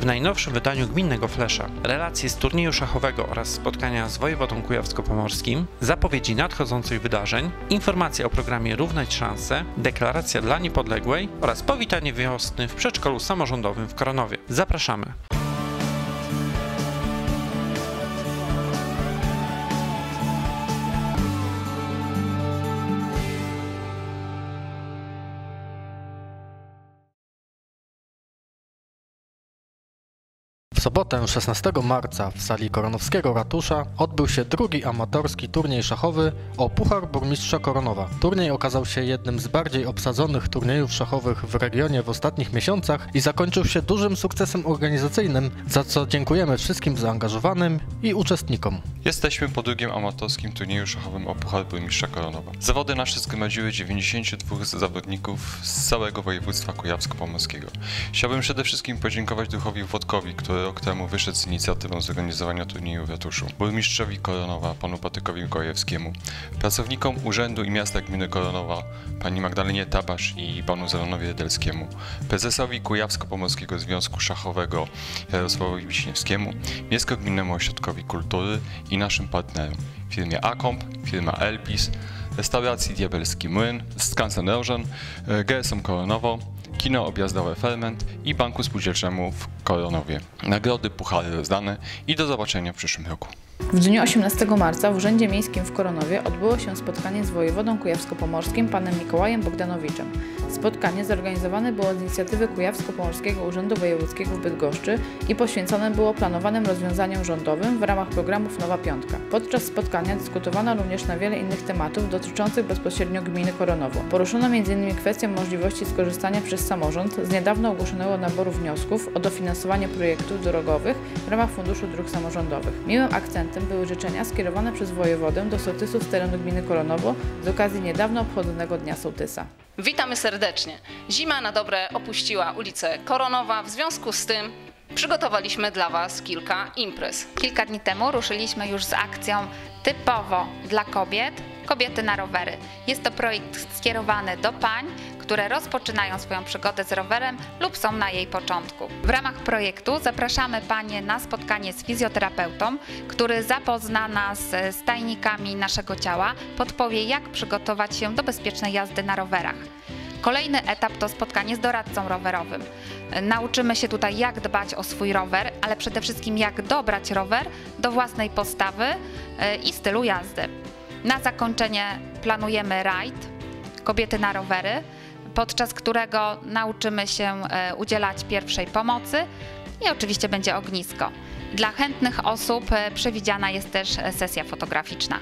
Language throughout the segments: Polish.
W najnowszym wydaniu Gminnego Flesza relacje z turnieju szachowego oraz spotkania z wojewodą kujawsko-pomorskim, zapowiedzi nadchodzących wydarzeń, informacje o programie Równać Szanse, deklaracja dla niepodległej oraz powitanie wiosny w przedszkolu samorządowym w Koronowie. Zapraszamy! W sobotę 16 marca w sali koronowskiego ratusza odbył się drugi amatorski turniej szachowy o Puchar Burmistrza Koronowa. Turniej okazał się jednym z bardziej obsadzonych turniejów szachowych w regionie w ostatnich miesiącach i zakończył się dużym sukcesem organizacyjnym, za co dziękujemy wszystkim zaangażowanym i uczestnikom. Jesteśmy po drugim amatorskim turnieju szachowym o Puchar Burmistrza Koronowa. Zawody nasze zgromadziły 92 zawodników z całego województwa kujawsko-pomorskiego. Chciałbym przede wszystkim podziękować duchowi Włodkowi, który rok temu wyszedł z inicjatywą zorganizowania turnieju w ratuszu, burmistrzowi Koronowa, panu Patrykowi Gojewskiemu, pracownikom Urzędu i Miasta Gminy Koronowa, pani Magdalenie Tabasz i panu Zeronowi Rydelskiemu, prezesowi Kujawsko-Pomorskiego Związku Szachowego Jarosławowi Wiśniewskiemu, Miejsko-Gminnemu Ośrodkowi Kultury i naszym partnerom, firmie Akomp, firma Elpis, restauracji Diabelski Młyn, Skansen Rożen, GSM Koronowo, Kino Objazdowe Ferment i Banku Spółdzielczemu w Koronowie. Nagrody, puchary rozdane i do zobaczenia w przyszłym roku. W dniu 18 marca w Urzędzie Miejskim w Koronowie odbyło się spotkanie z wojewodą kujawsko-pomorskim panem Mikołajem Bogdanowiczem. Spotkanie zorganizowane było z inicjatywy Kujawsko-Pomorskiego Urzędu Wojewódzkiego w Bydgoszczy i poświęcone było planowanym rozwiązaniom rządowym w ramach programów Nowa Piątka. Podczas spotkania dyskutowano również na wiele innych tematów dotyczących bezpośrednio gminy Koronowo. Poruszono m.in. kwestię możliwości skorzystania przez samorząd z niedawno ogłoszonego naboru wniosków o dofinansowanie projektów drogowych w ramach Funduszu Dróg Samorządowych. Miłym akcentem były życzenia skierowane przez wojewodę do sołtysów z terenu gminy Koronowo z okazji niedawno obchodzonego Dnia Sołtysa. Witamy serdecznie. Zima na dobre opuściła ulicę Koronowa. W związku z tym przygotowaliśmy dla Was kilka imprez. Kilka dni temu ruszyliśmy już z akcją typowo dla kobiet Kobiety na rowery. Jest to projekt skierowany do pań, które rozpoczynają swoją przygodę z rowerem lub są na jej początku. W ramach projektu zapraszamy panie na spotkanie z fizjoterapeutą, który zapozna nas z tajnikami naszego ciała, podpowie jak przygotować się do bezpiecznej jazdy na rowerach. Kolejny etap to spotkanie z doradcą rowerowym. Nauczymy się tutaj, jak dbać o swój rower, ale przede wszystkim jak dobrać rower do własnej postawy i stylu jazdy. Na zakończenie planujemy rajd Kobiety na rowery, podczas którego nauczymy się udzielać pierwszej pomocy i oczywiście będzie ognisko. Dla chętnych osób przewidziana jest też sesja fotograficzna.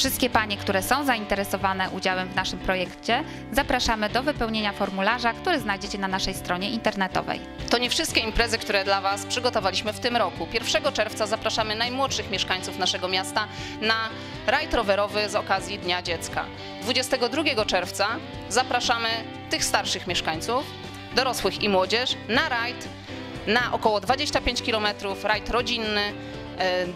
Wszystkie panie, które są zainteresowane udziałem w naszym projekcie, zapraszamy do wypełnienia formularza, który znajdziecie na naszej stronie internetowej. To nie wszystkie imprezy, które dla Was przygotowaliśmy w tym roku. 1 czerwca zapraszamy najmłodszych mieszkańców naszego miasta na rajd rowerowy z okazji Dnia Dziecka. 22 czerwca zapraszamy tych starszych mieszkańców, dorosłych i młodzież na rajd na około 25 km, rajd rodzinny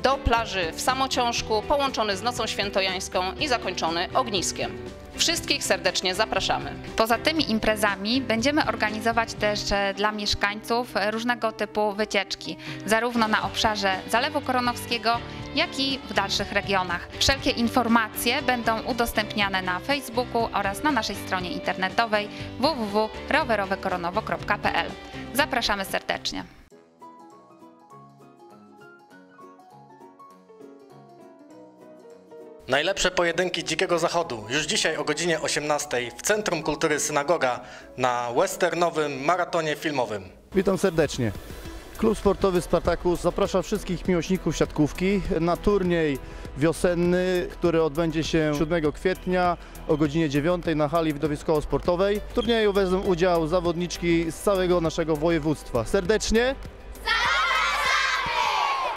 do plaży w Samociążku, połączony z Nocą Świętojańską i zakończony ogniskiem. Wszystkich serdecznie zapraszamy. Poza tymi imprezami będziemy organizować też dla mieszkańców różnego typu wycieczki, zarówno na obszarze Zalewu Koronowskiego, jak i w dalszych regionach. Wszelkie informacje będą udostępniane na Facebooku oraz na naszej stronie internetowej www.rowerowekoronowo.pl. Zapraszamy serdecznie. Najlepsze pojedynki Dzikiego Zachodu już dzisiaj o godzinie 18 w Centrum Kultury Synagoga na westernowym maratonie filmowym. Witam serdecznie. Klub Sportowy Spartakus zaprasza wszystkich miłośników siatkówki na turniej wiosenny, który odbędzie się 7 kwietnia o godzinie 9 na hali widowiskowo-sportowej. W turnieju wezmą udział zawodniczki z całego naszego województwa. Serdecznie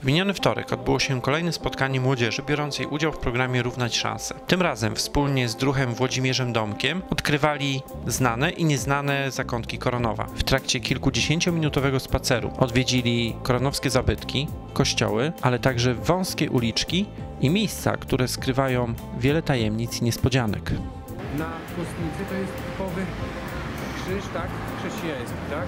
W miniony wtorek odbyło się kolejne spotkanie młodzieży biorącej udział w programie Równać Szanse. Tym razem wspólnie z druhem Włodzimierzem Domkiem odkrywali znane i nieznane zakątki Koronowa. W trakcie kilkudziesięciominutowego spaceru odwiedzili koronowskie zabytki, kościoły, ale także wąskie uliczki i miejsca, które skrywają wiele tajemnic i niespodzianek. Na kostnicy to jest typowy krzyż, tak? Chrześcijański, tak?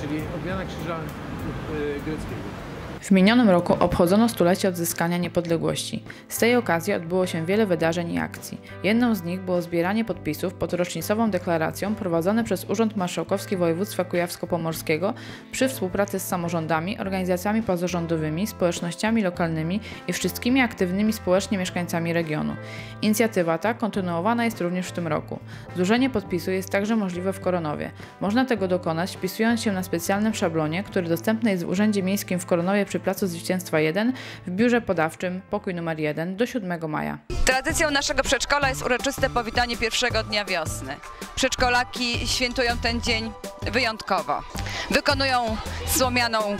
Czyli odmiana krzyża y, greckiego. W minionym roku obchodzono stulecie odzyskania niepodległości. Z tej okazji odbyło się wiele wydarzeń i akcji. Jedną z nich było zbieranie podpisów pod rocznicową deklaracją prowadzone przez Urząd Marszałkowski Województwa Kujawsko-Pomorskiego przy współpracy z samorządami, organizacjami pozarządowymi, społecznościami lokalnymi i wszystkimi aktywnymi społecznie mieszkańcami regionu. Inicjatywa ta kontynuowana jest również w tym roku. Złożenie podpisu jest także możliwe w Koronowie. Można tego dokonać wpisując się na specjalnym szablonie, który dostępny jest w Urzędzie Miejskim w Koronowie przy Placu Zwycięstwa 1 w biurze podawczym pokój numer 1 do 7 maja. Tradycją naszego przedszkola jest uroczyste powitanie pierwszego dnia wiosny. Przedszkolaki świętują ten dzień wyjątkowo. Wykonują słomianą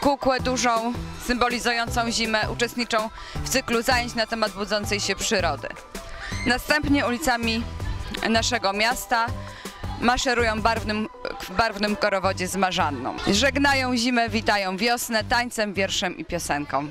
kukłę dużą, symbolizującą zimę, uczestniczą w cyklu zajęć na temat budzącej się przyrody. Następnie ulicami naszego miasta maszerują barwnym, w barwnym korowodzie z Marzanną. Żegnają zimę, witają wiosnę tańcem, wierszem i piosenką.